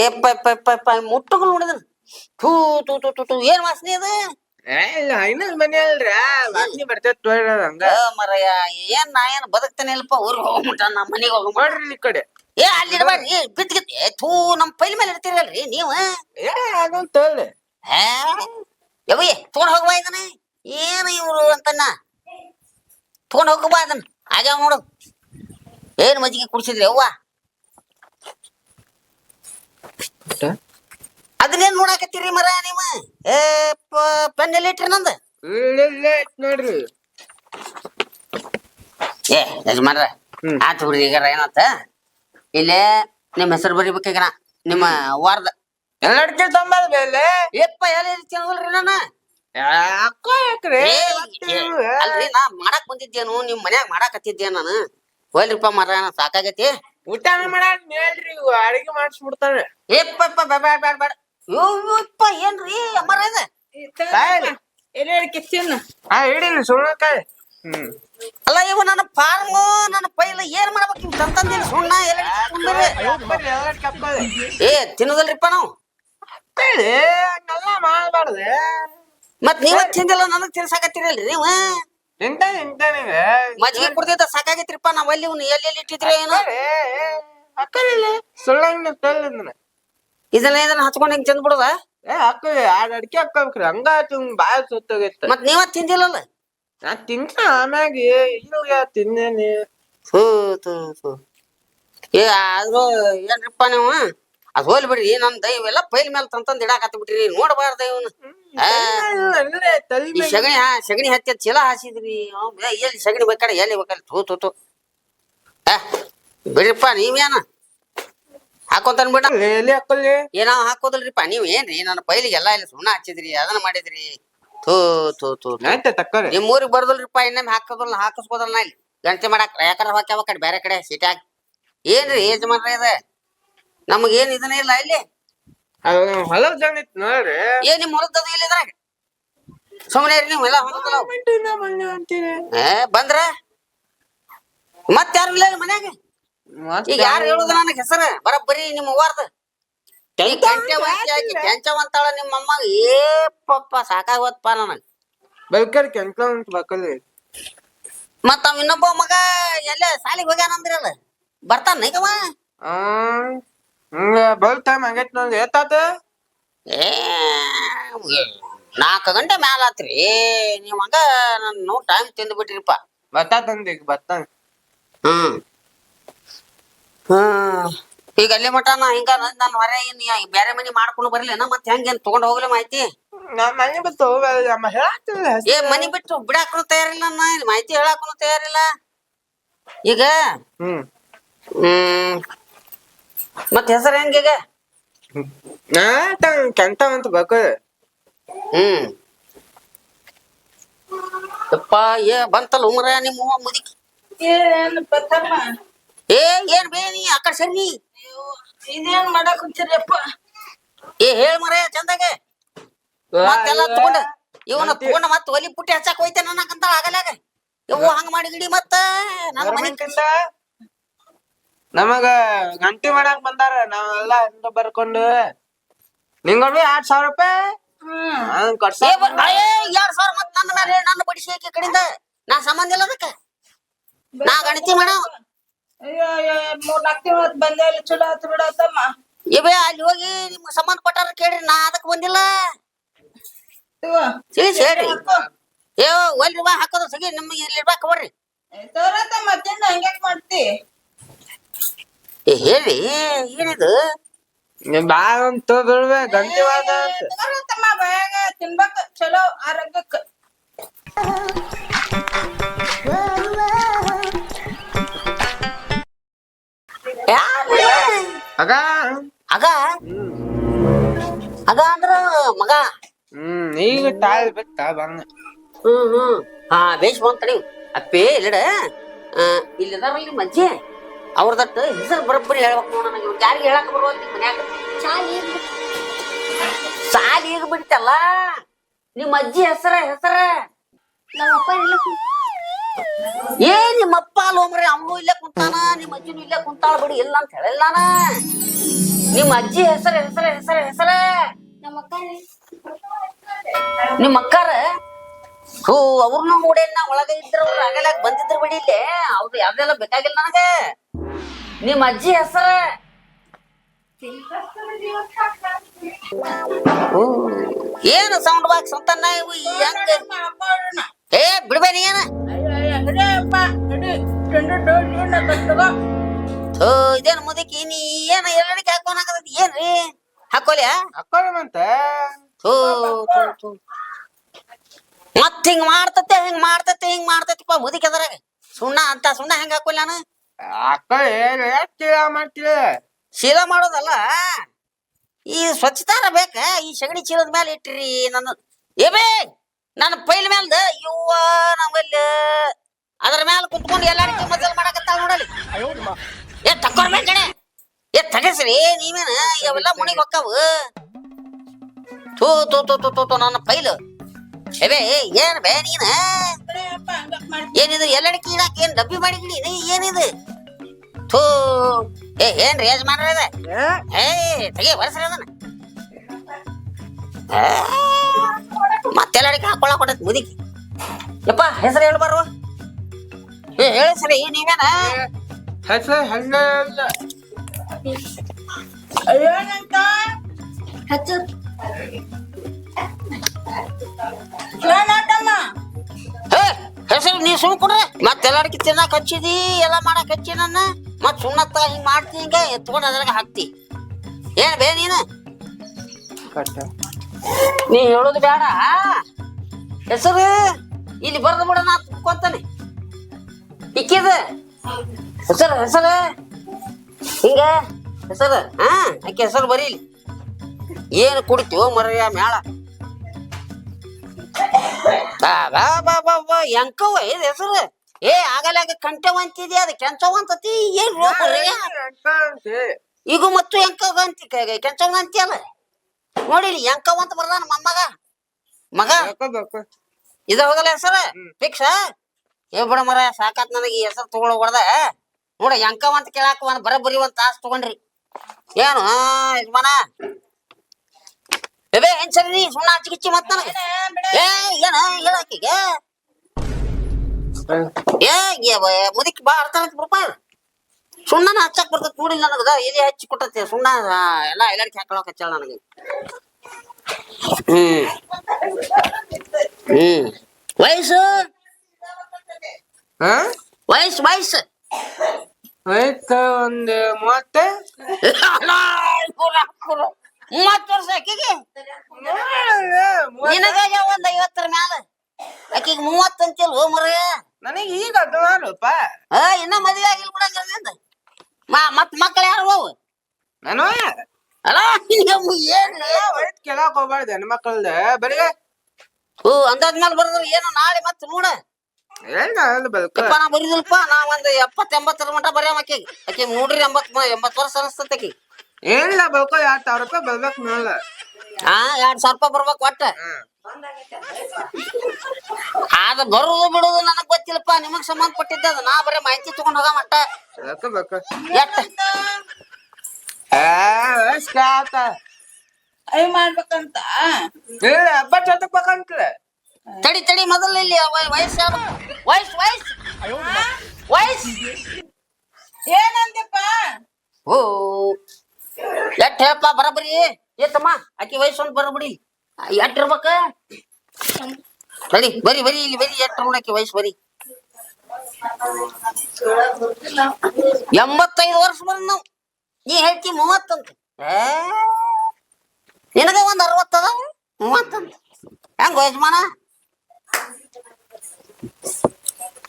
ಏಪ್ಪ pi ಯಪ್ಪ ಯಪ್ಪ ಮುಟ್ಟುಗಳು ನೋಡಿದನ ಥೂ ತೂ ತೂ ತೂ ತೂ ಏನ್ ವಾಸನೆ ಅದ? ಏ ಇನ್ನೊಂದ್ ಮನೆ ಅಲ್ರಿ. ವಾಸನೆ ಬರ್ತೈತ್ ಅದ್ ಹಂಗ. ಮರಯ್ಯ ಏನ್ ನಾ ಏನ್ ಬದುಕ್ತೇನೆ ಊರಿಗೆ ಹೋಗ್ಬಿಟ್ಟ ನಮ್ಮ ಮನೆಗೆ ಹೋಗ್ಬಿಟ್ಟ ನೋಡ್ರಿ ಈ ಕಡೆ. ಏ ಅಲ್ಲಿ ಇಡಬೇಡ್ರಿ ಬಿತ್ ಗಿತ್ ಏ ಥೂ ನಮ್ಮ ಪೈಲ್ ಮೇಲೆ ಇಡ್ತೀರಲ್ರಿ ನೀವು? ಏ ಅದೊಂದ್ ತಗೊಳ್ಳಿ ಹೇ? ಯವ್ವಿ ತೊಗೊಂಡ್ ಹೋಗ್ಬಾ ಇದನ್ನ. ಏನು ಇವ್ರು ಅಂತನ್ನ? ತಗೊಂಡ್ ಹೋಗ್ಬಾ ಅದನ್ನ. ಆಗ್ಯಾವ ನೋಡು. ಏನ್ ಮಜ್ಜಿಗೆ ಕುಡ್ಸಿದ್ರಿ ಅವ್ವ ಅದನ್ನೇನ್ ನೋಡಾಕತ್ತೀರಿ ಮರ ನಿಮ್ಮ ಏ ಪೆನ್ ಎಲ್ಲಿ ಇಟ್ರಿ ನಂದು? ನೋಡ್ರಿ. ಏ ಯಜಮಾನ್ರ ಆತ್ ಬಿಡ್ರಿ ಈಗ ನಿಮ್ ಇಲ್ಲೇ ನಿಮ್ಮ ಹೆಸರು ಬರಿಬೇಕೀಗ ನಾ ನಿಮ್ಮ ವಾರದ ತೊಂಬಲ್ ಮೇಲೆ ಏಪ್ಪ ಎಲ್ಲಿ ತಿನ್ನೋಲ್ರಿ ನಾನು ಅಕ್ಕ ಯಾಕ್ರಿ? ಅಲ್ರಿ ನಾ ಮಾಡಾಕ್ ಬಂದಿದ್ದೇನು ನಿಮ್ ಮನ್ಯಾಗ ಮಾಡಾಕತ್ತಿದ್ದೆ ನಾನು. ಹೋಲ್ರಿಪ್ಪ ಮರ ಸಾಕಾಗೈತಿ. ಊಟ ಮಾಡಾಕ್ ಹೇಳ್ರಿ ಇವ್ ಅಡಿಗೆ ಮಾಡಿಸ್ಬಿಡ್ತಾನೆ. ಏಪ್ಪ ಬೇಡ ಬೇಡ ಬೇಡ ಯಪ್ಪ ಏನ್ರಿ ಅಮ್ಮರ ಇದು? ಹಾ ಹಿಡೀನಿ ಸುಣ್ಣಕಾಯಿ ಹ್ಮ್. ಅಲ್ಲ ಇವ ನನ್ನ ಫಾರ್ಮ್ ನನ್ನ ಪೈಲ ಏನ್ ಮಾಡ್ಬೇಕು? ಇವ್ ತಂತಂದಿಲ್ಲ ಸುಣ್ಣ ಎಲ್ಲ ಏ ತಿನ್ನೋದಲ್ರಿಪ್ಪ ನಾವು? ಹಂಗೆಲ್ಲ ಮಾಡ್ಬಾರ್ದು. ಮತ್ ನೀವ ತಿಂದಿಲ್ಲ ನನಗ್ ತಿನ್ಸಾಕತ್ತೀರಲ್ರಿ ನೀವು? ಮಜ್ಜಿಗೆ ಕುಡ್ದಿದ್ದ ಸಾಕಾಗೈತ್ರಿಪ್ಪ ನಾವ್ ಅಲ್ಲಿ ಇವ್ನ ಎಲ್ಲಿ ಇಟ್ಟಿದ್ರೆ ಏನು? ಅಕ್ಕಲಿಲ್ಲ ಸುಳ್ಳಂಗ ತಳ್ಳಿದ್ನ ಇದನ್ನ. ಇದನ್ನ ಹಚ್ಕೊಂಡ್ ಹಿಂಗ್ ತಿಂದ್ ಬಿಡುದ ಏ ಅಡಿಕೆ ಹಾಕ್ಬೇಕ್ರಿ. ಹಂಗ ಬಾಯ್ ಸುತ್ತ ಸುತ್ತೋಗಿತ್ತ ಮತ್ ನೀವ ತಿಂದಿಲ್ಲಲ್ಲ? ನಾ ತಿಂತ ಆಮ್ಯಾಗ ಇಲ್ಲ ತಿಂದೇನಿ? ಏ ಆದ್ರೂ ಏನ್ರಿಪ್ಪ ನೀವು? ಅದ್ ಹೋಲ್ ಬಿಡ್ರಿ ದೈವ ದೈವೆಲ್ಲ ಪೈಲ್ ಮೇಲೆ ತಂತಂದ್ ಇಡಾಕತ್ತ ಬಿಟ್ರಿ ನೋಡಬಾರ್ದ ಇವನು. ಈ ಸಗಣಿ ಹಾ ಸಗಣಿ ಹತ್ತಿ ಚೀಲ ಹಾಸಿದ್ರಿ. ಅವ್ನ್ ಬೇ- ಎಲ್ಲಿ ಸಗಣಿ ಬೇಕಾರೆ ಎಲ್ಲಿ ಬೇಕಾರ ತೂ ತೂ ತೂ ಆ ಬಿಡ್ರಿಪ್ಪ ನೀವೇನ ಹಾಕೋತಾನ ಬಿಡ ಎಲ್ಲಿ ಹಾಕಲ್ಲಿ ಏನೋ ಹಾಕೋದಲ್ರಿಪ್ಪ ನೀವ್ ಏನ್ರಿ? ನನ್ನ ಪೈಲಿಗೆ ಎಲ್ಲಾ ಇಲ್ಲಿ ಸುಣ್ಣ ಹಚ್ಚಿದ್ರಿ ಅದನ್ನ ಮಾಡಿದ್ರಿ. ಥೂ ಥೂ ಥೂ ಥೂ. ನೈತೆ ತಕ್ಕರಿ. ನಿಮ್ ಊರಿಗೆ ಬರ್ದಲ್ರಿಪ್ಪ ಇನ್ನೊಮ್ಮೆ ಹಾಕೋದಲ್ಲ ಹಾಕಿಸ್ಬೋದಲ್ಲ ನಾ ಇಲ್ಲಿ. ಗಂಟೆ ಮಾಡಾಕ ಯಾಕಂದ್ರೆ ಹೋಗ್ಯಾವ ಕಡೆ ಬೇರೆ ಕಡೆ ಸಿಟ್ಯಾಗ ಏನ್ರಿ ಯಜಮಾನ್ರಿ ಇದು? ನಮಗೇನ್ ಏನ್ ಇದನ್ನ ಇಲ್ಲ ಇಲ್ಲಿ? ಹೊಲದ ಜನ ಇತ್ತು ನೋಡ್ರಿ. ಏ ನಿಮ್ ಹೊಲದ ಇಲ್ಲ ಇದ್ರಾಗ? ಸುಮ್ಮನೆ ಇರಿ ನೀವು ಎಲ್ಲ ಹೊಲದಲ್ಲ ಏ ಬಂದ್ರ? ಮತ್ ಯಾರು ಇಲ್ಲ ಮನ್ಯಾಗ? ಈಗ ಯಾರು ಹೇಳುದ ನನಗೆ ಹೆಸರು? ಬರೀ ನಿಮ್ಮ ಅವ್ವಾರ್ದ. ಕೆಂಚವಂತಾಳ ನಿಮ್ಮ ಅಮ್ಮ ಏ ಪಪ್ಪ ಸಾಕಾಗೋತ್ಪ ನನಗ್. ಬೆಲ್ಕರ್ ಕೆಂಕ ಅಂತ ಬೇಕಲ್ಲಿ ಮತ್ತ ಅವ್ ಇನ್ನೊಬ್ಬ ಮಗ ಎಲ್ಲ ಸಾಲಿಗೆ ಹೋಗ್ಯಾನಂದ್ರಲ್ಲ? ಬರ್ತಾನ ಈಗವ? ಆ ಬಲ್ ಟೈಮ್ ಹಂಗೈತ್ ನೋಡ್ರಿ ಏತಾತ? ಏ ನಾಲ್ಕು ಗಂಟೆ ಮ್ಯಾಲ ಆತ್ರಿ. ನೀವ್ ಹಂಗ ನನ್ ಟೈಮ್ ತಿಂದು ಬಿಟ್ರಿಪ್ಪ. ಬತ್ತಾತಂದ ಈಗ ಬತ್ತ ಹ್ಮ್. ಹ್ಮ್ ಈಗ ಅಲ್ಲಿ ಮಟ ನಾ ಹಿಂಗ ನಾನು ಹೊರ ಏನ್ ಬ್ಯಾರೆ ಮನಿ ಮಾಡ್ಕೊಂಡು ಬರ್ಲೇನ ಮತ್ತೆ ಹೆಂಗೇನ್ ತಗೊಂಡ್ ಹೋಗ್ಲಿ ಮಾಹಿತಿ? ನಮ್ಮ ಮನೆ ಬಿಟ್ಟು ಏ ಮನಿ ಬಿಟ್ಟು ಬಿಡಾಕನು ತಯಾರಿಲ್ಲ ನಾ ಮಾಹಿತಿ ಹೇಳಾಕನು ತಯಾರಿಲ್ಲ. ಈಗ ಹ್ಮ್. ಹ್ಮ್ ಮತ್ ಹೆಸರು ಹೆಂಗೀಗ ನಾ ಕೆಂತ ಅಂತ ಬೇಕು. ಹ್ಮ್. ಯಪ್ಪ ಏ ಬಂತಲ್ಲ ಉಮ್ರ ನಿಮ್ಮ ಅವ್ವ ಮುದುಕಿ? ಏನ್ ಏ ಏನ್ ಬೇ ನೀ ಆಕಡೆ ಸರಿ ನೀ? ಇದೇನ್ ಮಾಡಕ್ ಕುಂತೀರಪ್ಪ ಏ ಹೇಳ್ ಮರ ಚಂದಾಗ. ಮತ್ತೆಲ್ಲ ತಗೊಂಡ ಇವನ ತಗೊಂಡ ಮತ್ ಒಲಿ ಪುಟ್ಟಿ ಹಚ್ಚಾಕ ಹೋಯ್ತೆ ಅನ್ನಕಂತ ಆಗಲ್ಯಾಗ. ಇವು ಹಂಗ ಮಾಡಿ ಗಿಡಿ ಮತ್ತ ನನ್ನ ಮನೆ ಗೌರ್ಮೆಂಟಿಂದ ನಮಗ ಗಂಟಿ ಮಾಡಕ್ ಬಂದಾರ ನಾವೆಲ್ಲ ಹಿಂದ ಬರ್ಕೊಂಡು. ನಿಂಗೊಮ್ಮೆ ಎರಡ್ ಸಾವಿರ ರೂಪಾಯಿ? ಹಂಗ್ ಏ ಎರಡ್ ಸಾವಿರ ಮತ್ ನನ್ನ ಮೇಲೆ ನನ್ನ ಬಡಿಸಿ ಆಕಿ ಕಡೆಯಿಂದ ನಾ ಸಂಬಂಧ ಇಲ್ಲ ಅದಕ್ಕೆ. ನಾ ಗಣತಿ ಮಾಡ ಅಯ್ಯೋ ಅಯ್ಯೋ ಮೂರ್ ನಾಲ್ಕು ತಿಂಗಳ ಬಂದೆ ಇಲ್ಲಿ ಚಲೋ ಆತು ಬಿಡತ್ತಮ್ಮ ಇವೇ ಅಲ್ಲಿ ಹೋಗಿ ನಿಮ್ಗೆ ಸಂಬಂಧಪಟ್ಟಾರ ಕೇಳ್ರಿ ನಾ ಅದಕ್ಕೆ ಬಂದಿಲ್ಲ. ಸರಿ ತಿಳಿಸಿ ಹೇಳ್ರಿ ಏ ಒಲ್ರಿ ಬಾ ಹಾಕೋದು ಸಗಿ ನಿಮ್ಗೆ ಇಲ್ಲಿ ಇರ್ಬೇಕು ಬರ್ರಿ. ತೋರತ್ತ ಮತ್ತಿಂದ ಹಂಗ್ಯಾಕ್ ಮಾಡ್ತಿ? ಏ ಹೇಳ್ರಿ ಏನಿದು? ಬಾ ಅಂತ ಬಿಡ್ವೆ ಗಂಟಿ ವಾದ ಅಂತ. ತಮ್ಮ ಬಾಯಾಗ ತಿನ್ಬೇಕ ಚಲೋ ಆರೋಗ್ಯಕ್ಕ. ಅಗ? ಅಗ? ಅಂದ್ರ ಮಗ? ಹ್ಮ್ ಈಗ ತಾಳ್ ಬಿಟ್ಟ ಬಂಗ ಹ್ಮ್ ಹ್ಮ್. ಹಾ ಬೇಷ್ ಬಂತ ನೀವು ಅಪ್ಪೇ ಇಲ್ಲಡ ಇಲ್ಲಿ ಮಜ್ಜೆ ಅವ್ರದಟ್ಟ ಹೆಸರು ಬರೋಬ್ಬರಿ ಹೇಳ್ಬೇಕು ನೋಡ ನನಗೆ. ಇವ್ರು ಯಾರಿಗೆ ಹೇಳಕ್ ಬರುವಲ್ರಿ ಮನ್ಯಾಗ? ಸಾಲಿ ಈಗ ಸಾಲಿ ಈಗ ಬಿಡ್ತಲ್ಲ ನಿಮ್ಮ ಅಜ್ಜಿ ಹೆಸರ ಹೆಸರ? ನಮ್ಮಪ್ಪ ಇಲ್ಲ ಏ ನಿಮ್ಮಪ್ಪ ಅಲ್ಲೋಮ್ರಿ ಅವನು ಇಲ್ಲೇ ಕುಂತಾನ ನಿಮ್ಮ ಅಜ್ಜಿನೂ ಇಲ್ಲೇ ಕುಂತಾಳ ಬಿಡಿ ಇಲ್ಲ ಅಂತ ಹೇಳಿಲ್ಲ ನಾನ. ನಿಮ್ಮ ಅಜ್ಜಿ ಹೆಸರು ಹೆಸರು ಹೆಸರು ಹೆಸರ? ನಮ್ಮ ಅಕ್ಕ ರೀ ನಿಮ್ಮ ಅಕ್ಕಾರ? ಹೋ ಅವ್ರನ್ನ ನಾ ಒಳಗ ಇದ್ರ ಅವ್ರು ಆಗಲಾಗ ಬಂದಿದ್ರು ಬಿಡಿ ಇಲ್ಲೇ. ಅವ್ರು ಯಾವ್ದೆಲ್ಲ ಬೇಕಾಗಿಲ್ಲ ನನಗ. ನಿಮ್ಮ ಅಜ್ಜಿ ಹೆಸರ? ಏನು ಸೌಂಡ್ ಬಾಕ್ಸ್ ಅಂತಾನ ಇವು ಹೆಂಗ? ಏ ಬಿಡ್ಬೇನಿ ಏನ? ಇದೇನು ಮುದಕಿ ನೀ ಏನ ಎಲ್ಲಡಿಗೆ ಹಾಕೋನಾಗದ ಏನ್ರಿ? ಹಾಕೋಲ್ಯಾ ಹಾಕೋಣ ಅಂತ ಮತ್ ಹಿಂಗ್ ಮಾಡ್ತತೆ ಹಿಂಗ್ ಮಾಡ್ತತೆ ಹಿಂಗ್ ಮಾಡ್ತತಿಪ್ಪ ಮುದಿ ಅದ್ರಾಗ ಸುಣ್ಣ ಅಂತ ಸುಣ್ಣ ಹೆಂಗ್ ಹಾಕೋಲ್ಲ ನಾನು? ಅಕ್ಕ ಏನ್ ಯಾಕೆ ಮಾಡ್ತೀವಿ ಶೀಲ ಮಾಡೋದಲ್ಲ. ಈ ಸ್ವಚ್ಛತಾರ ಬೇಕ? ಈ ಸಗಣಿ ಚೀಲದ ಮೇಲೆ ಇಟ್ಟಿರಿ ನನ್ನ ಏ ಬೇ ನನ್ನ ಪೈಲ್ ಮ್ಯಾಲ್ದ? ಇವ್ವ ನಮ್ಮಲ್ಲಿ. ಅದ್ರ ಮ್ಯಾಲ ಕುತ್ಕೊಂಡು ಎಲ್ಲಾರಿಗೂ ಮಜಲ್ ಮಾಡಕತ್ತಾಳ ನೋಡಲಿ ಏ ತಕ್ಕೋರ್ ಬೇಡ ಕಣೆ. ಏ ತಗಸ್ರಿ ನೀವೇನ? ಇವೆಲ್ಲ ಮುಣಿಗ್ ಹೊಕ್ಕಾವು? ತೂ ತೂ ತೂ ತೂ ಥೂ ನನ್ನ ಪೈಲು. ಏ ಏನ್ ಬೇ ನೀನ? ಏನಿದು? ಎಲ್ಲಡೆ ಇಡಾಕ ಏನ್ ಡಬ್ಬಿ ಇದು ಏನಿದು? ಥೂ. ಏ ಏನ್ ರೇಜ್ ಮಾಡ್ರದ ಏ. ತೆಗಿ ಬರ್ಸ್ರಿ ಅದನ್ನ. ಏ, ಮತ್ತೆಲ್ಲಡಿಕೆ ಹಾಕೊಳಕ್ ಕೊಟ್ಟತ್ ಮುದಿಕಿ. ಯಪ್ಪ ಹೆಸರು ಹೇಳ್ಬಾರು ಏ ಹೇಳಿ ಸರಿ ನೀವೇನ? ಹೆಸರು ಹಣ್ಣ ಏನಂತ? ಹಚ್ಚು. ಹೆಸರು ನೀ ಸುಮ್ ಮತ್ತೆ ಎಲ್ಲಾರ್ಕೆ ತಿನ್ನಕ್ ಹಚ್ಚಿದಿ? ಎಲ್ಲ ಮಾಡಕ್ ಹಚ್ಚಿ ನನ್ನ? ಮತ್ ಸುಣ್ಣತ್ತ ಹಿಂಗ್ ಮಾಡ್ತಿ ಹಿಂಗ? ಎತ್ಕೊಂಡು ಅದ್ರಾಗ ಹಾಕ್ತಿ. ಏನ್ ಬೇ ನೀನು? ನೀ ಹೇಳೋದು ಬೇಡ. ಹೆಸರು ಇಲ್ಲಿ ಬರ್ದು ಬಿಡ ನಾ ತುಂಬ್ಕೊಂತಾನೆ ಇಕ್ಕಿದ. ಹೆಸರು ಹೆಸರು. ಹಿಂಗ. ಹೆಸರು ಹಾ ಆಕೆ ಹೆಸರು ಬರೀಲಿ. ಏನು ಕುಡಿತೀವೋ ಮರ್ಯ ಮ್ಯಾಳ. ಎಂಕವ್ವ ಇದು ಹೆಸರು? ಏ ಆಗಲಾಗ ಕಂಠವ ಅಂತಿದ್ಯ? ಅದು ಕೆಂಚವ ಅಂತತಿ? ಏನ್? ಈಗ ಮತ್ತು ಎಂಕವ ಅಂತಿ ಕೆಂಚವ ಅಂತಿಯಲ್ಲ ನೋಡಿಲಿ ಎಂಕವ ಅಂತ ಬರ್ದಾನ ಮೊಮ್ಮಗ ಮಗ. ಇದು ಹೋಗಲ್ಲ ಹೆಸರ? ಫಿಕ್ಸ್ ಏ ಬಿಡ ಮರ ಸಾಕಾತ್ ನನಗೆ ಈ ಹೆಸರು ತಗೊಳ ಹೊಡ್ದ ನೋಡ ಎಂಕವ ಅಂತ ಕೇಳಾಕ ಒಂದ್ ಬರಬರಿ ಒಂದ್ ತಾಸ್ ತಗೊಂಡ್ರಿ. ಏನು ಯಜಮಾನ? ಬೇಬೆ ಏನ್ ಸರಿ ಸುಣ್ಣ ಹಚ್ಚಿಗಿಚ್ಚಿ ಮತ್ ನನಗೆ ಏ ಏನ ಹೇಳಾಕಿಗೆ ಏ ಏ, ಬ- ಮುದುಕಿ ಬಾ ಅರ್ಥ ರೂಪಾಯಿ ಸುಣ್ಣನ ಹಚ್ಚಕ್ ಬರ್ತೈತಿ ಕೂಡಿಲ್ಲ ನನಗದ ಎದೆ ಹಚ್ಚಿ ಕೊಟ್ಟತಿ ಸುಣ್ಣ ಎಲ್ಲ ಎಲ್ಲಾ ಎಲ್ಲಾಡಿಕೆ ಹಾಕೊಳಕ್ ಹಚ್ಚಲ್ಲ ನನಗೆ. ಹ್ಮ್. ಹ್ಮ್. ವಯಸ್ಸು? ಹಾ? ವಯಸ್ಸು ವಯಸ್ಸು? ಆಯ್ತು ಒಂದ್ ಮೂವತ್ತೆ? ಅಲ್ಲ, ಕುರ, ಕುರ. ಮೂವತ್ತು ವರ್ಷ ಆಕಿಗೆ? ನಿನಗ ಒಂದ್ ಐವತ್ತರ ಮ್ಯಾಲ. ಆಕಿಗೆ ಮೂವತ್ತು ಅಂತಿಲ್ ಹೋಮರ ನನಗೆ ಈಗ ಹದಿನಾರಪ್ಪ ಆ ಇನ್ನ ಮದ್ವೆ ಆಗಿಲ್ ಬಿಡಂಗ ಮಾ ಮತ್ ಮಕ್ಳು ಯಾರು ಹೋವು ನಾನು? ಅಲ್ಲ ನಿನಗೆ ಏನ್ ವಯಟ್ ಕೇಳಕ್ ಹೋಗ್ಬಾರ್ದು ಹೆಣ್ಮಕ್ಳದ ಬರೀ ಓ ಅಂದಾದ್ಮೇಲೆ ಬರೋದ್ರ ಏನು ನಾಳೆ ಮತ್ತೆ ನೋಡ. ಯಪ್ಪ ನಾ ಬರೀದಿಲ್ಪ ನಾ ಒಂದ್ ಎಪ್ಪತ್ ಎಂಬತ್ತರ ಮಟ ಬರೆಯಮ್ ಆಕಿಗೆ. ಆಕಿ ನೋಡ್ರಿ ಎಂಬತ್ ಎಂಬತ್ ವರ್ಷ ಅನಸ್ತೈತೆ ಆಕಿ ಏನಿಲ್ಲ ಬದುಕ ಎರಡ್ ಸಾವಿರ ರೂಪಾಯಿ ಬರ್ಬೇಕು ಮೇಲೆ ಹಾ ಎರಡ್ ಸಾವಿರ ರೂಪಾಯಿ ಬರ್ಬೇಕು ಒಟ್ಟ. ಅದ ಬರುದು ಬಿಡುದು ನನಗ್ ಗೊತ್ತಿಲ್ಲಪ್ಪ ನಿಮಗ್ ಸಂಬಂಧಪಟ್ಟಿದ್ದ ಅದು. ನಾ ಬರೀ ಮಾಹಿತಿ ತಗೊಂಡ್ ಹೋಗ ಮಟ್ಟ ಬೇಕು? ಎಟ್ಟ? ಆತ. ಐ ಮಾಡ್ಬೇಕಂತ? ಇಲ್ಲ ಹಬ್ಬ ಚತಕ್ಬೇಕಂತಲೇ ತಡಿ ತಡಿ ಮೊದಲು ಇಲ್ಲಿ ವಯ- ವಯಸ್ಸು ಯಾರು? ವಯಸ್ಸು ವಯಸ್ಸು. ವಯಸ್ಸು. ಏನಂದಪ್ಪ ಓ ಎಟ್ ಹೇಳಪ್ಪ ಬರಬರಿ ಏತಮ್ಮ ಆಕಿ ವಯಸ್ಸು ಅಂತ ಬರಬಿಡಿ ಎಟ್ ಇರ್ಬೇಕ ಬರಿ ಬರಿ ಬರಿ ಇಲ್ಲಿ ಬರಿ ಎಟ್ ನೋಡಕ್ಕೆ ವಯಸ್ಸು ಬರಿ ಎಂಬತ್ತೈದು ವರ್ಷ ಬರ ನಾವು ನೀ ಹೇಳ್ತಿ ಮೂವತ್ತಂತ ಏ, ನಿನಗ ಒಂದ್ ಅರವತ್ತದ ಮೂವತ್ತಂತ ಹೆಂಗ ಯಜಮಾನ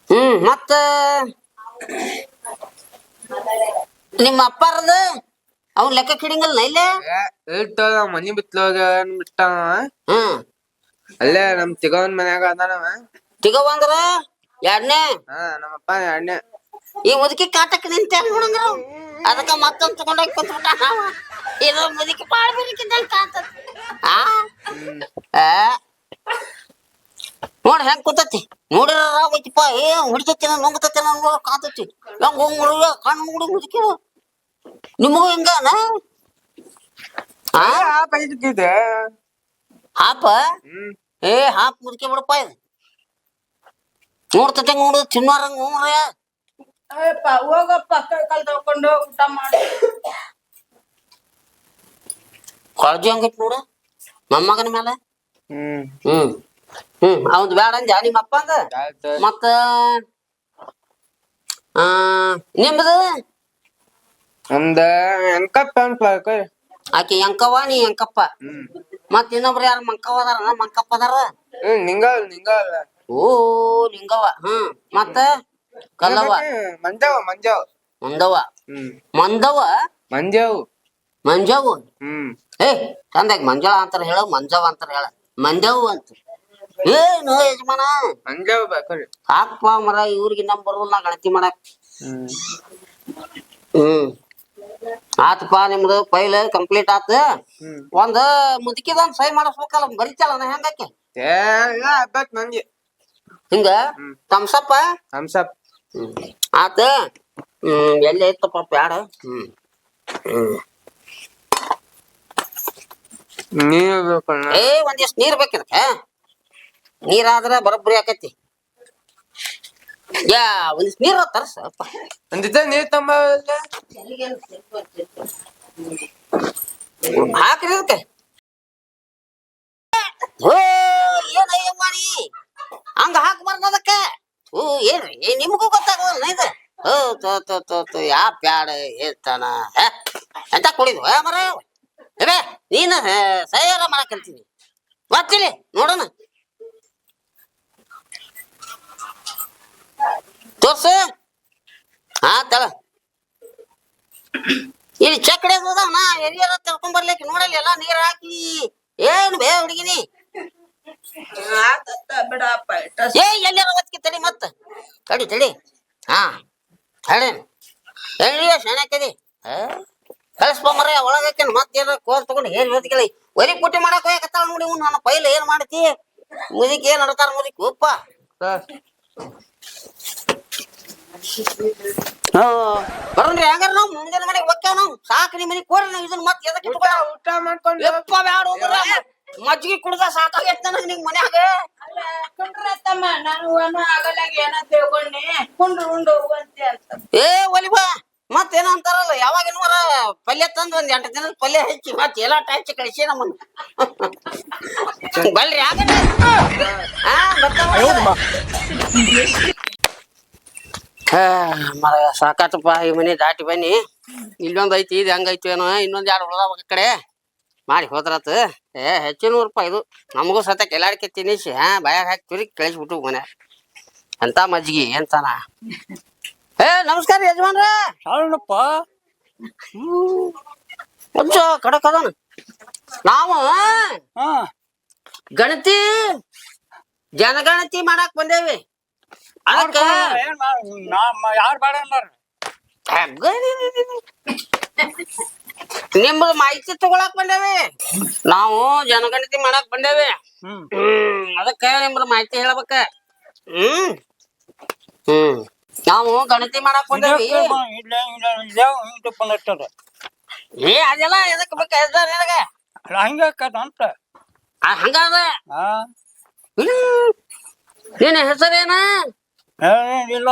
ಹ್ಮ್ ಮತ್ತ ನಿಮ್ಮ ಅಪ್ಪಾರದ ಅವ್ನ ಲೆಕ್ಕ ಕಿಡಿಂಗಲ್ಲ ಇಲ್ಲೇ? ಇಟ್ಟು ಮನಿ ಬಿತ್ಲೋಗ ಬಿಟ್ಟ ಹ್ಮ್. ಅಲ್ಲೇ ನಮ್ ತಿಗವನ್ ಮನ್ಯಾಗ ಅದಾನವ ತಿಗವ ಅಂದ್ರ? ಎರಡನೇ? ಹಾ ನಮ್ಮಪ್ಪ ಎರಡನೇ. ಈ ಮುದುಕಿ ಕಾಟಕ್ಕೆ ನಿಂತ ನೋಡಂದ್ರ ಅದಕ್ಕ ಮತ್ತೊಂದ್ ತಗೊಂಡೋಗಿ ಕುಂತ್ಬಿಟ್ಟ ಇದು ಮುದುಕಿ ಬಾಳ ಬೆರಕಿದ್ದಂಗ ಕಾಣ್ತದ. ಆ. ನೋಡ್ ಹೆಂಗ್ ಕೂತತಿ? ನೋಡಿರ ಹೋಯ್ತಿಪ್ಪ ಏ ಹುಡ್ತತಿ ನುಂಗತತಿ ನಂಗ ಕಾಂತತಿ ಹೆಂಗ್ ಹೋಗ್ ಮುಳುಗ ಕಣ್ಣು ಮುಡಿ ಮುದುಕಿ ನಿಮಗೂ ಹಿಂಗಾನ ಆ ಹಾಪ್ ಐದಕ್ಕಿದೆ ಹಾಪ ಏ ಹಾಪ್ ಮುರ್ಕಿ ಬಿಡಪ್ಪ ಇದು. ನೋಡ್ತತೆ ನೋಡು ತಿನ್ನೋರಂಗ ನೋಡ್ರಿ. ಅಯ್ಯಪ್ಪ ಹೋಗಪ್ಪ ಕೈ ಕಾಲ್ ತಗೊಂಡು ಊಟ ಮಾಡಿ. ಕಾಳಜಿ ಹಂಗೈತ್ ನೋಡು ಮೊಮ್ಮಗನ ಮೇಲೆ. ಹ್ಮ್. ಹ್ಮ್. ಹ್ಮ್ ಅವ್ದು ಬೇಡ ಅಂಜ ನಿಮ್ಮ ಅಪ್ಪ ಅಂದ ಆಯ್ತು. ಮತ್ತ ಆ ನಮ್ದ ಎಂಕಪ್ಪ ಅಂತ ಆಕಿ ಎಂಕವ್ವ ನೀ ಎಂಕಪ್ಪ. ಮತ್ ಇನ್ನೊಬ್ರು ಯಾರು ಮಂಕವ್ವ ಅದಾರ ಮಂಕಪ್ಪ ಅದಾರ? ನಿಂಗಲ್ ನಿಂಗಲ್ ಓ ನಿಂಗವ್ವ. ಹ್ಮ್ ಮತ್ತ? ಕಲ್ಲವ್ವ. ಮಂಜಾವ್ ಮಂಜಾವ್ ಮಂದವ್ವ. ಮಂದವ್ವ? ಮಂಜಾವ್ ಮಂಜವ್ವ? ಹ್ಮ್. ಏ ಚಂದಾಗಿ ಮಂಜಳ ಅಂತಾರ ಹೇಳ ಮಂಜವ್ ಅಂತಾರ ಹೇಳ. ಮಂಜವ್ ಅಂತ. ಏನು ಯಜಮಾನ. ಮಂಜಾವ್ ಬೇಕ್ರಿ ಸಾಕಪ್ಪ ಮರ ಇವ್ರಿಗೆ ನಮ್ ಬರೋಲ್ಲ ಗಣತಿ ಮಾಡಕ್. ಹ್ಮ್. ಹ್ಮ್. ಆತಪ್ಪ ನಿಮ್ದು ಫೈಲ್ ಕಂಪ್ಲೀಟ್ ಆತ. ಒಂದು ಮುದುಕಿದೊಂದ್ ಸಹಿ ಮಾಡಿಸ್ಬೇಕಲ್ಲ ಬರಿತಲ್ಲ ನಾ ಹೆಂಗಾಕೆ ಹಬ್ಬಕ್ ನಂಗೆ. ಹಿಂಗ. ತಮ್ಸಪ್ಪ ತಮ್ಸಪ್ ಆತ? ಹ್ಮ್ ಎಲ್ಲಿ ಐತಪ್ಪ ಪ್ಯಾಡ? ನೀವ್ ಬೇಕಣ್ಣ ಏ ಒಂದಿಷ್ಟು ನೀರ್ ಬೇಕಿದಕ್ಕ ನೀರಾದ್ರ ಬರೋಬ್ಬರಿ ಆಕತಿ. ಯಾ ಒಂದಿಷ್ಟು ನೀರ್ ತರ್ಸಪ್ಪ ಒಂದಿದ್ದ ನೀರ್ ತಂಬ. ಹಾಕ್ರಿ ಅದಕ್ಕೆ. ಓ ಏನಯ್ಯಮ್ಮ ಮಾಡಿ ಹಂಗ ಹಾಕ್ಬಾರ್ದು ಅದಕ್ಕೆ. ಓ ಏನ್ರಿ? ಏ ನಿಮಗೂ ಗೊತ್ತಾಗೋಲ್ಲ ಇದು? ಓ ತೋ ತೋ ತೋ ತೋ ಯಾ ಪ್ಯಾಡ ಏತಾನ ಹೇ? ಎಂತ ಕುಡಿದು? ಮರ. ನೀನು ಸಹಾಯ ಮಾಡಕಂತೀನಿ ಬರ್ತೀನಿ ನೋಡೋಣ. ತೋರ್ಸು. ಹಾ ತಗ. ಇಲ್ಲಿ ಚಕ್ಕಡೆ ಹೋದವನ ಎರಿಯರ ತರ್ಕೊಂಡ್ ಬರ್ಲಿಕ್ಕೆ ನೋಡಲ್ಲ ಎಲ್ಲ ನೀರ್ ಹಾಕಿ. ಏನ್ ಬೇ ಹುಡುಗಿನಿ? ಏ ತಡಿ ಮತ್ತ. ತಡಿ ತಡಿ. ಹಾ ತಡಿ. ಎಳ್ಳಿಯ ಸೆಣಕದಿ ಕಳಿಸ್ಬೊಮ್ಮರ ಒಳಗಕ್ಕೆ ಮತ್ತೇನ ಕೋಲ್ ತಗೊಂಡು ಏನ್ ಹೇಳ್ತಿಲ್ಲ ಒರಿ ಪುಟ್ಟಿ ಮಾಡಕ್ ಹೋಗಕತ್ತಾಳ ನೋಡಿ ನನ್ನ ಪೈಲ ಏನ್ ಮಾಡ್ತಿ? ಮುದಿಕ್ ಏನ್ ನಡ್ತಾರ ಮುದಿಕ್? ಉಪ್ಪ. ಬರ್ರಿ ಹಂಗಾರ ನಾವು ಮುಂದಿನ ಮನೆಗೆ ಹೋಗ್ತೇವ ನಾವು. ಸಾಕು ನಿಮ್ಮ ಮನೆಗೆ ಕೊಡ್ರಿ ನಾವು ಇದನ್ನ ಮತ್ತೆ ಎದಕ್ಕೆ ಊಟ ಊಟ ಮಾಡ್ಕೊಂಡು ಎಪ್ಪ ಬ್ಯಾಡ ಹೋಗ್ರ. ಮಜ್ಜಿಗೆ ಕುಡ್ದ ಸಾಕಾಗೈತೆ ನನಗೆ ನಿಂಗೆ ಮನ್ಯಾಗ. ಅಲ್ಲ ಕುಂಡ್ರ ತಮ್ಮ ನಾನು ಅವನು ಆಗಲಾಗ ಏನ ತಿಳ್ಕೊಂಡಿ. ಕುಂಡ್ರು ಉಂಡು ಹೋಗುವಂತೆ ಅಂತ ಏ ಒಲಿಬಾ ಮತ್ತೇನೋ ಅಂತಾರಲ್ಲ ಯಾವಾಗ ಮರ ಪಲ್ಯ ತಂದು ಒಂದ್ ಎಂಟು ದಿನದ ಪಲ್ಯ ಹಚ್ಚಿ ಮತ್ತೆ ಎಲ್ಲ ಹಚ್ಚಿ ಕಳಿಸಿ ನಮ್ಮನ್ನ. ಬಲ್ರಿ ಆಗಲ್ಲ ಹಾ ಬರ್ತಾವ ಮರ ಸಾಕಾತಪ್ಪ ಈ ಮನೆ ದಾಟಿ ಬನ್ನಿ. ಇಲ್ಲೊಂದು ಐತಿ ಇದು ಹೆಂಗೈತಿ ಏನೋ ಇನ್ನೊಂದ್ ಎರಡು ಉಳ್ದಾವ ಆ ಕಡೆ. ಮಾಡಿ ಹೋದ್ರತ. ಏ ಹೆಚ್ಚಿನ ರೂಪಾಯಿ ಇದು. ನಮಗೂ ಸತ ಕೆಲಾಡಿಕೆ ತಿನ್ನಿಸಿ ಹಾ ಬಾಯಾಗ ಹಾಕಿ ತುರಿ ಕಳಿಸ್ಬಿಟ್ಟು ಮನೆ. ಅಂತ ಮಜ್ಜಿಗೆ ಎಂತನ? ಏ ನಮಸ್ಕಾರ ಯಜಮಾನ್ರ. ಸಾಳಪ್ಪ ಕಡಕ್ ಅದಾನ ನಾವು ಗಣತಿ ಜನಗಣತಿ ಮಾಡಕ್ ಬಂದೇವಿ. ಅದಕ್ಕ ಯಾರು ಬೇಡ ಅನ್ನಾರ ನಿಮ್ಮದು ಮಾಹಿತಿ ತಗೊಳಕ್ ಬಂದೇವಿ. ನಾವು ಜನಗಣತಿ ಮಾಡಕ್ ಬಂದೇವಿ. ಅದಕ್ಕ ನಿಮ್ದು ಮಾಹಿತಿ ಹೇಳ್ಬೇಕ. ಹ್ಮ್ ಹ್ಮ್. ನಾವು ಗಣತಿ ಮಾಡಕ್ ಬಂದೇವಿ. ಏ ಅದೆಲ್ಲ ಎದಕ್ ಬೇಕ ನಿನಗ? ಹಂಗೆ ಅಂತ. ಹಂಗಾದ. ನಿನ್ನ ಹೆಸರೇನ? ಇಲ್ಲ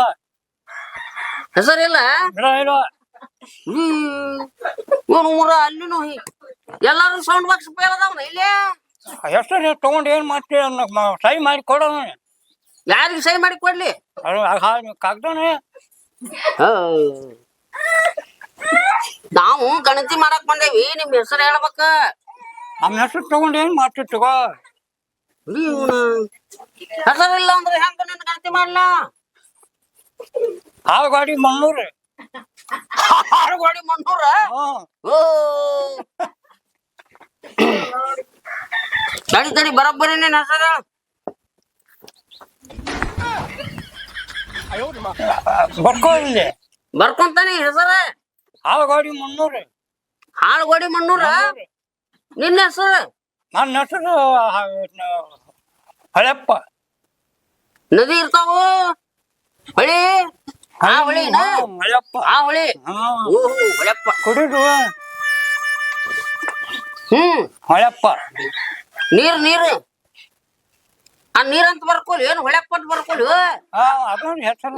ಹೆಸರಿಲ್ಲ ಇಲ್ಲ ಇಲ್ಲ ಹ್ಮ್ ಇವನು ಮೂರ ಅಲ್ಲಿನೂ ಹಿ- ಎಲ್ಲಾರು ಸೌಂಡ್ ಬಾಕ್ಸ್ ಪೇಲ್ ಅದಾವನ ಇಲ್ಲೇ ಎಷ್ಟು ನೀವು ತಗೊಂಡು ಏನ್ ಮಾಡ್ತೀರಿ ಅನ್ನೋ ಸೈ ಮಾಡಿ ಕೊಡೋಣ ಯಾರಿಗೆ ಸಹಿ ಮಾಡಿ ಕೊಡ್ಲಿ ಅದು ಕಾಗ್ದಾನೆ ನಾವು ಗಣತಿ ಮಾಡಕ್ ಬಂದೇವಿ ನಿಮ್ ಹೆಸರು ಹೇಳ್ಬೇಕ ನಮ್ಮ ಹೆಸರು ತಗೊಂಡು ಏನ್ ಮಾಡ್ತೀರಿ ತಗೋ ಹೆಸರಿಲ್ಲ ಅಂದ್ರೆ ಹೆಂಗ ನಿನ್ ಗಣತಿ ಮಾಡ್ಲಾ ಆ ಗಾಡಿ ಮಣ್ಣೂರು. ಆರು ಗಾಡಿ ಮಣ್ಣೂರ? ಹಾ. ಓ. ತಡಿ ತಡಿ ಬರೋಬ್ಬರಿ ನಿನ್ ಹೆಸರು? ಬರ್ಕೋ ಇಲ್ಲಿ ಬರ್ಕೊಂತಾನೆ ಹೆಸರ? ಆ ಗಾಡಿ ಮಣ್ಣೂರು. ಹಾಳು ಗಾಡಿ ಮಣ್ಣೂರ. ನಿನ್ನ ಹೆಸರು? ನನ್ನ ಹೆಸರು ಹಳೆಪ್ಪ. ನದಿ ಇರ್ತಾವು? ಹೊಳಿ? ಆ ಹೊಳಿನ? ಹಳೆಪ್ಪ ಆ ಹುಳಿ? ಓಹೋ ಹೊಳೆಪ್ಪ ಕುಡಿದು. ಹ್ಮ್. ಹೊಳೆಪ್ಪ ನೀರ್ ನೀರು. ಆ ನೀರಂತ ಬರ್ಕೊಲಿ ಏನು ಹೊಳ್ಯಪ್ಪ ಅಂತ ಬರ್ಕೊಲಿ?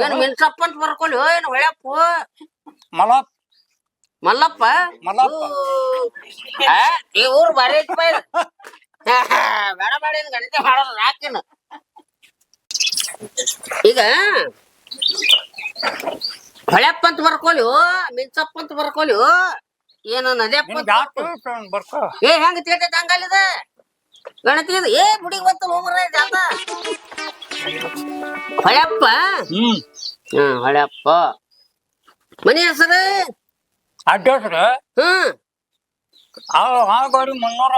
ಏನ್ ಮಿನ್ಸಪ್ಪ ಅಂತ ಬರ್ಕೊಲಿ ಏನ್ ಹೊಳ್ಯಪ್ಪ? ಮಲಪ್ಪ. ಮಲ್ಲಪ್ಪ? ಈ ಊರು ಬಾರಿ ಐತಿ. ಬೇಡ ಬೇಡ ಗಣಿತ ಮಾಡೋದು ಯಾಕಿನ ಈಗ ಹೊಳ್ಯಪ್ಪ ಅಂತ ಬರ್ಕೊಲಿ ಮಿಂಚಪ್ಪ ಅಂತ ಬರ್ಕೊಲಿ ಏನು ನದ್ಯಪ್ಪ. ಬರ್ಕೋ. ಏ ಹೆಂಗ ತಿಳ್ತೈತೆ ಹಂಗಲ್ಲಿದ ಗಣತಿ ಏ ಬುಡಿಗೆ ಬತ್ತಲ್ಲ ಹೋಗ್ರ ಜಾತ. ಹೊಳೆಪ್ಪ ಹ್ಮ್. ಹ್ಮ್ ಹೊಳೆಪ್ಪ ಮನಿ ಹೆಸರು? ಅಡ್ರೆಸ್ ಹ್ಮ್ ಆ ಆ ಗಾಡಿ ಮುನ್ನೂರ.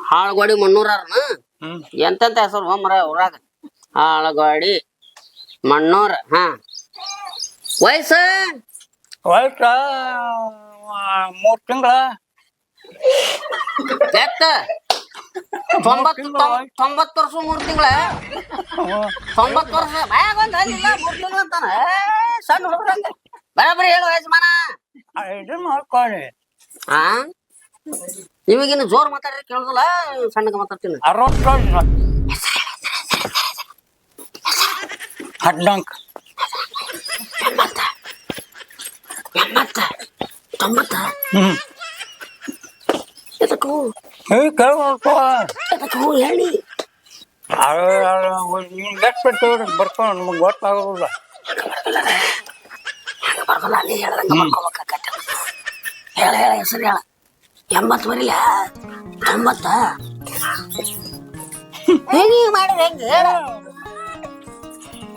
ಹಾಳ್ಗೋಡಿ ಮುನ್ನೂರ ಎಂತೆಂತ ಹೆಸರು? ಹೋಮ್ರ ಊರಾಗ? ಹಾಳ್ಗೋಡಿ. ಮಣ್ಣೂರ ಹಾ. ವಯಸ್ಸು? ವಯಸ್ಸ? ಮೂರ್ ತಿಂಗಳ. ಎತ್ತ? ತೊಂಬತ್ತು ತೊಂಬ- ತೊಂಬತ್ತು ವರ್ಷ ಮೂರ್ ತಿಂಗಳ? ತೊಂಬತ್ತು ವರ್ಷ? ಬಾಯಾಗ ಒಂದ್ ಹಲ್ಲಿಲ್ಲ ಮೂರ್ ತಿಂಗಳ ಅಂತಾನ? ಸಣ್ಣ ಹುಡುಗ್ರಂಗ ಬರಬರಿ ಹೇಳು ಯಜಮಾನ. ಇದನ್ನ ಮಾಡ್ಕೊಳ್ಳಿ. ಜೋರ್ ಮಾತಾಡ್ರಿ ಕೇಳುದಿಲ್ಲ ಸಣ್ಣಗೆ ಮಾತಾಡ್ತೀನಿ. ಅರವತ್ತು ಹದಿನಾಲ್ಕು. ಎಂಬತ್ತ ತೊಂಬತ್ತ? ಹ್ಮ್. ಎದಕ್ಕೂ? ಈ ಕೇಳ್ಬೇಕು ಎದಕ್ಕೂ ಹೇಳಿ. ಎಷ್ಟು ಬಿಟ್ಟು ಬರ್ಕೊಂಡು ನಮ್ಗೆ ಗೊತ್ತಾಗೋದಿಲ್ಲ. ಬರಲ್ಲ ನೀ? ಹೇಳ್ದಂಗ ಮಾಡ್ಕೋಬೇಕಾಗತ್ತೆ ಹೇಳ ಹೇಳ ಹೆಸರು ಹೇಳ. ಎಂಬತ್ತು ಬರಿಲ್ಲ ತೊಂಬತ್ತ? ಹೇಗೆ ಮಾಡಿದ್ರೆ ಹೆಂಗೆ? ಹೇಳ.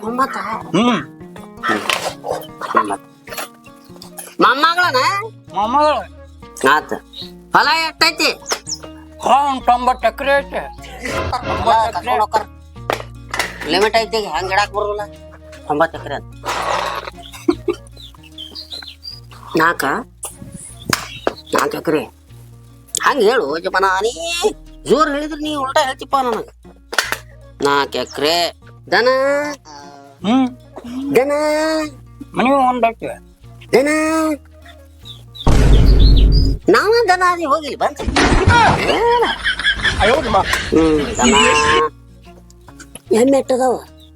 ತೊಂಬತ್ತ ಹ್ಮ್. ಮೊಮ್ಮಗಳನ? ಮೊಮ್ಮಗಳು. ಆತ. ಹೊಲ ಎಷ್ಟೈತಿ? ಹಾ ಒಂದ್ ತೊಂಬತ್ತು ಎಕರೆ ಐತೆ. ಲಿಮಿಟ್ ಐತಿ ಈಗ ಹೆಂಗ್ ಇಡಾಕ್ ಬರೋದಿಲ್ಲ? ತೊಂಬತ್ತು ಎಕರೆ ಅಂತ. ನಾಕ? ನಾಲ್ಕು ಎಕರೆ. ಹಂಗ ಹೇಳು ಜಮನ ನೀ ಜೋರ್ ಹೇಳಿದ್ರೆ ನೀ ಉಲ್ಟಾ ಹೇಳ್ತಿಪ್ಪ ನನಗ. ನಾಲ್ಕು ಎಕರೆ. ದನ. ಹ್ಮ್. ದನ ಮನೆ ಒಂದೈತೆ ದನ ನಾವ ದನ ಅದಿ ಹೋಗಿಲ್ಲ ಬಂತ ಎಮ್ಮೆ ಇಟ್ಟದವ.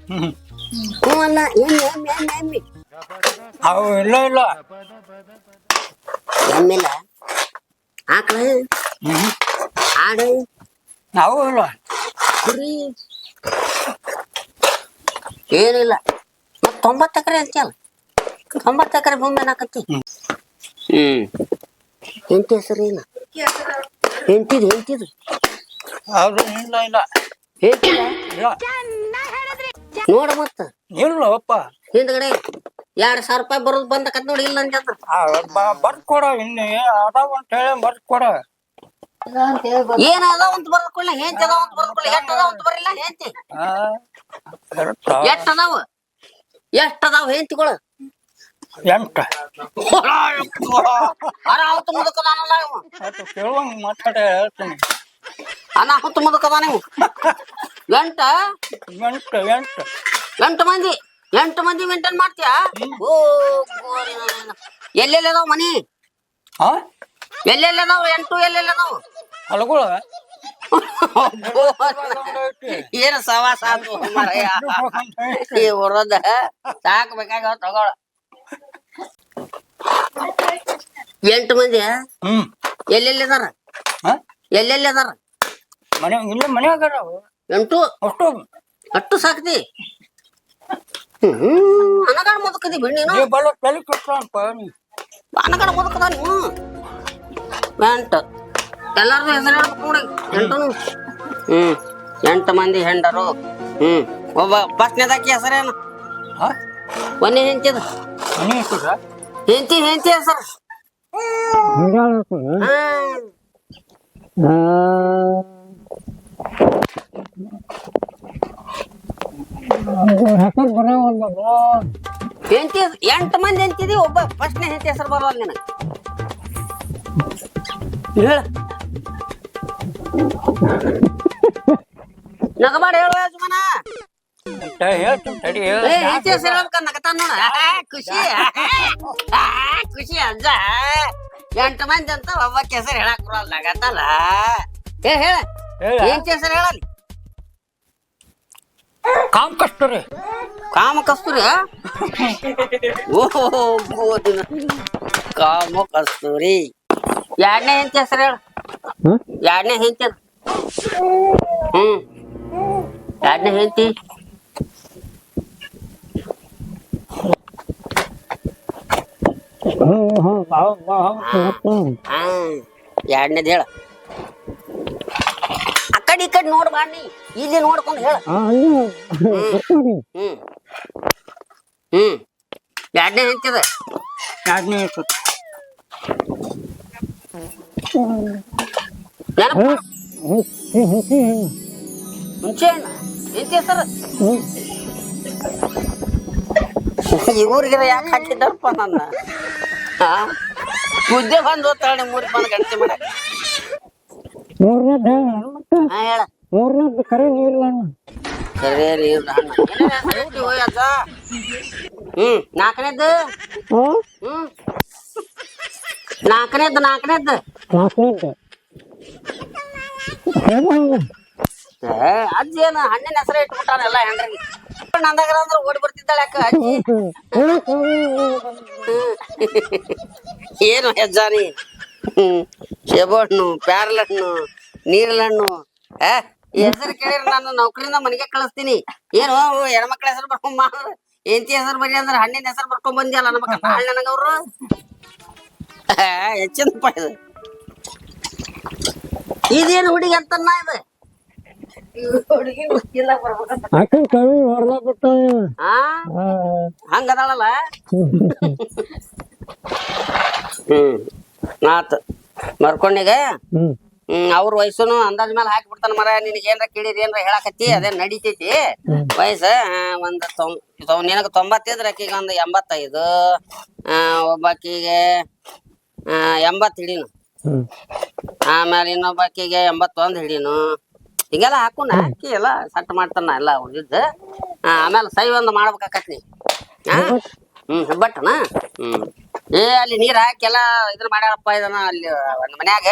ಹ್ಮ್ ಹ್ಞೂ ಅಲ್ಲ ಎಮ್ಮೆ ಎಮ್ಮೆ ಎಮ್ಮೆ ಎಮ್ಮೆ. ಅವು ಇಲ್ಲ ಇಲ್ಲ. ಎಮ್ಮಿಲ್ಲ ಆಕಳ. ಆಡು. ಅವು ಇಲ್ಲ. ಕುರಿ. ಏನಿಲ್ಲ. ಮತ್ ತೊಂಬತ್ತು ಎಕರೆ ಅಂತಲ್ಲ ತೊಂಬತ್ತು ಎಕರೆ ಭೂಮಿ ಏನಾಕತ್ತಿ? ಹ್ಮ್. ಹೆಂಡತಿ ಹೆಸರು ಏನ? ಹೆಂಡತಿದ್ ಹೆಂಡತಿದ್? ಅದು ಇಲ್ಲ ಇಲ್ಲ. ಇಲ್ಲ. ನೋಡ ಮತ್ತ. ಇಲ್ಲ ಅಪ್ಪ? ಹಿಂದ್ಗಡೆ ಎರಡ್ ಸಾವಿರ ರೂಪಾಯಿ ಬರೋದು ಬಂದಕತ್ ನೋಡಿ ಇಲ್ಲ ಅಂತ ಬರ್ಕೊಡ ಕೊಡ ಇನ್ನೇ. ಅದಾವ ಅಂತ ಹೇಳಿ ಬರ್ದ್ ಅಂತ ಬರ್ಕೊಳ್ಳಿ ಅದಾವ ಅಂತ ಬರ್ಕೊಳ್ಳಿ ಎಷ್ಟ್ ಅದಾವ ಅಂತ ಬರಲಿಲ್ಲ? ಎಷ್ಟ್ ಅದಾವ? ಎಷ್ಟ್ ಅದಾವ ಎಂಟ. ಅನಾಹುತ ಮುದುಕದಾನಲ್ಲ ಇವ. ಅದು ಕೇಳುವಂಗ್ ಮಾತಾಡ ಹೇಳ್ತೀನಿ. ಅನಾಹುತ ಮುದುಕದಾನ ನೀವು ಎಂಟ? ಎಂಟ ಎಂಟ. ಎಂಟು ಮಂದಿ. ಎಂಟು ಮಂದಿ ಮೇಂಟೈನ್ ಮಾಡ್ತೀಯಾ? ಓ ಗೋರಿ ನಾಯನ. ಎಲ್ಲೆಲ್ಲಿ ಅದಾವ ಮನಿ? ಹಾ ಎಲ್ಲೆಲ್ಲಿ ನಾವು ಎಂಟು ಎಲ್ಲೆಲ್ಲ ನಾವು? ಹೊಲಗಳು? ಏನ ಸವಾಸ ಅದು ಮಾರಾಯ. ಈ ಹೊರದ ಸಾಕ್ ಬೇಕಾಗ ತಗೊಳ. ಎಂಟು ಮಂದಿ? ಹ್ಮ್. ಎಲ್ಲೆಲ್ಲಿ ಅದಾರ? ಎಲ್ಲೆಲ್ಲಿ ಅದಾರ? ಮನೆ ಇಲ್ಲ ಮನೆ. ಎಂಟು? ಅಷ್ಟು ಅಷ್ಟು ಸಾಕ್ತಿ? ಹ್ಮ್ ಅನಗಾಡ ಮುದುಕದಿ ಬೆಣ್ಣಿನ ಈ ಬಲ ತಲೆ ಅನಗಾಡ ಮುದುಕದ ನೀವು ಎಂಟು. ಎಲ್ಲರೂ ಹೆಸರು ಹೇಳ್ಬೇಕು ನೋಡಿ ಎಂಟು ಹ್ಮ್. ಎಂಟು ಮಂದಿ ಹೆಂಡರು. ಹ್ಮ್. ಒಬ್ಬ ಫಸ್ಟ್ನೇದಾಕಿ ಹೆಸರೇನು? ಹಾ ಹೆಂಚಿದ ಹೆಂಚಿ ಹೆಂತಿ ಹೆಸರು. ಹೆಸರು ಬರೋ ಹೆಂತಿ ಎಂಟು ಮಂದಿ ಹೆಂಚಿದಿ ಒಬ್ಬ ಫಸ್ಟ್ನೇ ಹೆಂತಿ ಹೆಸರು ಬರೋಲ್ಲ ನಿನಗೆ. ಹೇಳ ನಗಬಾಡ ಹೇಳುವ ಯಜಮಾನ ಹೇಳ್ತೀನಿ ತಡಿ ಏ ಹೆಂತಿ ಹೆಸರು ಹೇಳ್ಬೇಕ ನಗತಾನ ನೋಡ ಆ, ಖುಷಿ ಆ, ಖುಷಿ ಅಜ್ಜ ಎಂಟು ಮಂದಿ ಅಂತ ಒಬ್ಬಕ್ಕೆ ಹೆಸರು ಹೇಳಕ್ ಬರಲ್ಲ ಆಗತ್ತಲ್ಲ ಏ ಹೇಳ ಹೇಳ ಏನ್ ಹೆಸರು ಹೇಳಲಿ ಕಾಮ್ ಕಸ್ತೂರಿ ಕಾಮ ಕಸ್ತೂರಿ ಓಹೋ ಗೋದಿನ ಕಾಮ ಕಸ್ತೂರಿ ಎರಡನೇ ಹೆಂಚ ಹೆಸರು ಹ್ಮ್? ಎರಡನೇ ಹೆಂಚ ಹ್ಮ್. ಎರಡನೇ ಹೆಂಚಿ ಹಾ ಎರಡನೇದು ಹೇಳ. ಆ ಕಡೆ ಈ ಕಡೆ ನೋಡ್ ಬಾಣಿ ಇಲ್ಲಿ ನೋಡ್ಕೊಂಡು ಹೇಳ. ಹ್ಮ್. ಹ್ಮ್. ಎರಡನೇ ಹೆಂಡತಿದ ಎರಡನೇ ನೆನಪ ಮುಂಚೆ ಅಣ್ಣ ಹೆಂಡತಿ ಹೆಸರು ಇವ್ರಿಗೆ ಯಾಕೆ ಹಾಕಿದ್ದಪ್ಪ ನನ್ನ ಮುದ್ದೆ ಬಂದು ಓದ್ತಾಳೆ ಮೂರು ಬಂದು ಗಂಟೆ ಮಾಡಕ್ ಮೂರನೇದು ಹೇಳ ಮೂರನೇದು ಕರೆ ಕರೆ ರೀ ಹಣ್ಣು ಏನೇನ್ ಹೆಸ್ರು ಹೇಳ್ತಿ ಹೋಯ್ ಅಜ್ಜ? ಹ್ಮ್ ನಾಲ್ಕನೇದ್ದು ಹ್ಮ್ ನಾಲ್ಕನೇದ್ದು ನಾಲ್ಕನೇದ್ದು ನಾಲ್ಕನೇದು. ಏ ಅಜ್ಜಿ ಏನು ಹಣ್ಣಿನ ಹೆಸರು ಇಟ್ಬಿಟ್ಟಾನ ಎಲ್ಲ ಹೆಂಡ್ರಿಗೆ? ನಂದಾಗ ಅಂದ್ರೆ ಓಡಿ ಬರ್ತಿದ್ದಾಳೆ ಅಕ್ಕ ಅಜ್ಜಿ? ಏನು ಹೆಜ್ಜಾನಿ ಶೇಬಣ್ಣು ಪ್ಯಾರ್ಲಣ್ಣು ನೀರ್ಲಣ್ಣು ಈ ಹೆಸರು ಕೇಳಿದ್ರೆ ನಾನು ನೌಕರಿಂದ ಮನೆಗೆ ಕಳಿಸ್ತೀನಿ. ಏನು ಹೆಣ್ಮಕ್ಳ ಹೆಸರು ಬರ್ಕೊಂಬ ಎಂತಿ ಹೆಸರು ಬರಿ ಅಂದ್ರೆ ಹಣ್ಣಿನ ಹೆಸರು ಬರ್ಕೊಂಡ್ ಬಂದಿಯಲ್ಲ ನಮ್ಮ ಹಣ್ಣು ನನಗ ಅವ್ರು ಹೆಚ್ಚಿನಪ್ಪ ಇದು ಇದೇನು ಹುಡುಗಿ ಅಂತನ ಇದು? ಕವಿ ಬಿಟ್ಟ ಆ? ಹಂಗದಾಳಲ್ಲ? ಹ್ಮ್. ಆತ ಮರ್ಕೊಂಡಿಗೆ? ಹ್ಮ್. ಅವ್ರ ವಯಸ್ಸುನು ಅಂದಾಜ್ ಮೇಲೆ ಹಾಕಿಬಿಡ್ತಾನ ಮರ. ನಿನಗೆ ಏನ್ರ ಕೇಳಿದ ಏನ್ರ ಹೇಳಕತ್ತಿ ಅದೇ ನಡಿತೈತಿ? ವಯಸ್ಸ ಆ, ಒಂದ್ ತೊಂಬ ನಿನಗ ತೊಂಬತ್ತಿದ್ರ ಆಕಿಗೆ ಒಂದ್ ಎಂಬತ್ತೈದು. ಆ ಒಬ್ಬಾಕಿಗೆ ಆ ಎಂಬತ್ ಹಿಡೀನು. ಆಮೇಲೆ ಇನ್ನೊಬ್ಬ ಇನ್ನೊಬ್ಬಾಕಿಗೆ ಎಂಬತ್ತೊಂದ್ ಹಿಡೀನು. ಹಿಂಗೆಲ್ಲ ಹಾಕೋಣ ಹಾಕಿ ಎಲ್ಲ ಸಟ್ ಮಾಡ್ತಾನ ಎಲ್ಲ ಉಳಿದ ಆಮೇಲೆ ಸೈ ಒಂದು ಮಾಡ್ಬೇಕಾಕತ್ನಿ? ಹ್ಮ್ ಹೆಬ್ಬಟ್ಟನ? ಹ್ಮ್. ಏ ಅಲ್ಲಿ ನೀರ್ ಹಾಕಿ ಎಲ್ಲ ಇದ್ರ ಮಾಡ್ಯಾರಪ್ಪ ಇದನ್ನ ಅಲ್ಲಿ ಒಂದ್ ಮನ್ಯಾಗ.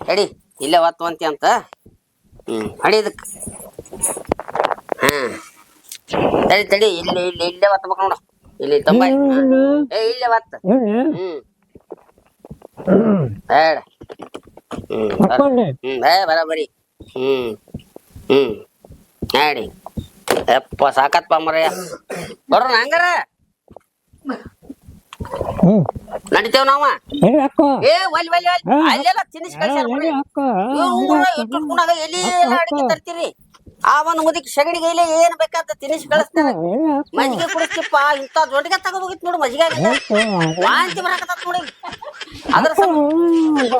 ತಡಿ ಇಲ್ಲೇ ಒತ್ತುವಂತಿ ಅಂತ ಹ್ಮ್ ಹಡಿದಕ್. ಹ್ಮ್ ತಡಿ ತಡಿ ಇಲ್ಲಿ ಇಲ್ಲಿ ಇಲ್ಲೇ ಒತ್ತಬೇಕು ನೋಡು. ಇಲ್ಲಿ ತಂಬ ಏ ಇಲ್ಲೇ ಒತ್ತ. ಹ್ಮ್. ಬೇಡ ಹಾಕೊಂಡೆ ಹ್ಮ್. ಏ ಬರಾಬರಿ ಹ್ಮ್. ಹ್ಮ್. ಹೇಳಿ ಯಪ್ಪ ಸಾಕತ್ಪ ಮರಯ್ಯ. ಬರೋಣ ಹಂಗಾರ? ಹ್ಮ್. ನಡಿತೇವ್ ನಾವ? ಹೇಳಿ ಅಕ್ಕ. ಏ ಒಲ್ ಒಲ್ ಒಲ್. ಅಲ್ಲೆಲ್ಲ ತಿನ್ನಿಸ್ ಕಳ್ಸ್ಯಾರ ಹೇಳಿ ಬಿಡ್ರಿ. ಅಕ್ಕ. ಇವ್ರು ಊರಾಗ ಇಟ್ಟುಟ್ಕೊಂಡಾಗ ಎಲ್ಲಿ ಎಲ್ಲ ಅಡಿಕೆ ತರ್ತೀರಿ? ಆ ಒಂದು ಮುದಿಕ್ ಸಗಣಿಗೆ ಇಲ್ಲ ಏನ್ ಬೇಕಾದ ತಿನಿಸ್ ಅಕ್ಕ ಮಜ್ಜಿಗೆ ಕುಡಿಸ್ತಿಪ್ಪ ಇಂತ ದೊಡ್ಡಗೆ ತಗೋಬೇಕಿತ್ ನೋಡು ಮಜ್ಜಿಗೆ ವಾಂತಿ ಬರಾಕತ್ತ ನೋಡಿ. ಅದ್ರ ಸಂಬಂಧ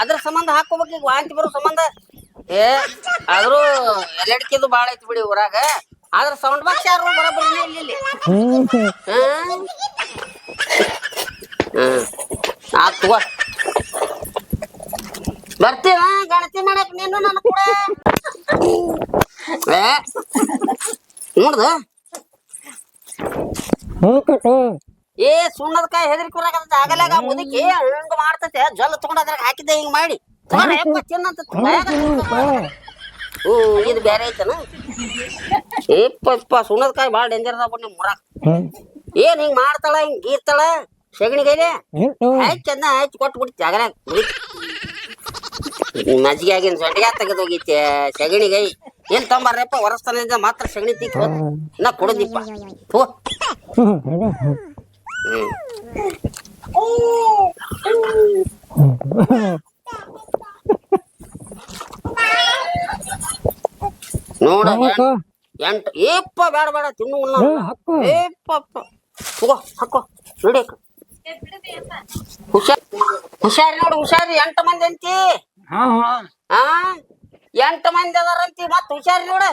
ಅದ್ರ ಸಂಬಂಧ ಹಾಕೋಬೇಕು ಈಗ ವಾಂತಿ ಬರೋ ಸಂಬಂಧ. ಏ ಆದ್ರೂ ಎಲ್ಲಡಿಕೆದು ಬಾಳ ಐತಿ ಬಿಡಿ ಊರಾಗ. ಆದ್ರ ಸೌಂಡ್ ಬಾಕ್ಸ್ ಯಾರು ಬರೋಬ್ಬರಿ ಇಲ್ಲ ಹ್ಮ್ ಆ ತಗೋ. ಬರ್ತೀವ? ಗಣತಿ ಮಾಡಕ್ ನೀನು ನನ್ನ ಕೂಡ? ನೋಡ್ದ? ಏ ಏ ಸುಣ್ಣದಕಾಯಿ ಹೆದರಿಕೆ ಬರಾಕತ್ತ ಆಗಲಾಗ ಮುದುಕಿ ಹಂಗ ಮಾಡ್ತತೆ. ಜಲ್ ತಗೊಂಡ ಅದ್ರಾಗ ಹಾಕಿದ್ದೆ ಹಿಂಗ ಮಾಡಿ. ಯಪ್ಪ ತಿನ್ನಂತ ಹ್ಮ್ ಇದು ಬೇರೆ ಐತನ? ಏಪ್ಪ ಸುಣ್ಣದ ಸುಣ್ಣದಕಾಯಿ ಭಾಳ ಡೇಂಜರ್ ಅದಾವ ನಿಮ್ ಮುರಾಕ್ ಏನ್ ಹಿಂಗ್ ಮಾಡ್ತಾಳ ಹಿಂಗ್ ಗೀರ್ತಾಳ ಸೆಗಣಿಗೈಲೆ? ಆಯ್ತು ಚಂದ ಆಯ್ತು ಕೊಟ್ಟು ಬಿಡ್ತಿ ಜಾಗರಾಗ ಮಜ್ಜಿಗೆ ಆಗಿನ ಸೊಂಟಿಗೆ ತೆಗೆದು ಹೋಗಿತ್ತೆ ಸಗಣಿಗೈ ಏನ್ ತಂಬಾರಪ್ಪ ಹೊರಸ್ತಾನಿಂದ ಮಾತ್ರ ಸಗಣಿ ತಿಕ್ಕ ನಾ ಕೊಡೋದಿಪ್ಪ. ಹೋ ನೋಡ ಎಂಟು ಏಪ್ಪ ಬೇಡ ಬೇಡ. ತಿನ್ನು ಉಣ್ಣ. ಏ ಅಕ್ಕ ಏಪ್ಪಪ್ಪ ತಗೋ ಹಾಕೋ. ನಡಿಯಕ್ಕ ಹುಷಾರ್ ಹುಷಾರಿ ನೋಡು ಹುಷಾರಿ. ಎಂಟು ಮಂದಿ ಅಂತಿ. ಹಾ ಹಾ ಆ ಎಂಟು ಮಂದಿ ಅದಾರಂತಿ ಮತ್ ಹುಷಾರಿ ನೋಡ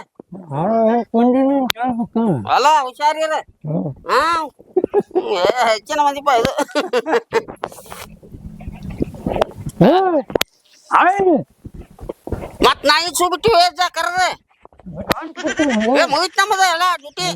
ಆಳು ಹೇಳ್ಕೊಂಡಿನಿ ಹೇಳ್ಬೇಕ ಅಲ್ಲ ಹುಷಾರಿರ ಹ್ಮ್ ಹಾ ಏ, ಹೆಚ್ಚಿನ ಮಂದಿಪ್ಪ ಇದು ಏ ಆಯ್ತು ಮತ್ ನಾ ಈಗ ಸುಬಿಟ್ಟು ಕರ್ದ ಏ ಮುಗಿತ್ ನಮ್ಮದ ಎಲ್ಲ ಡ್ಯೂಟಿ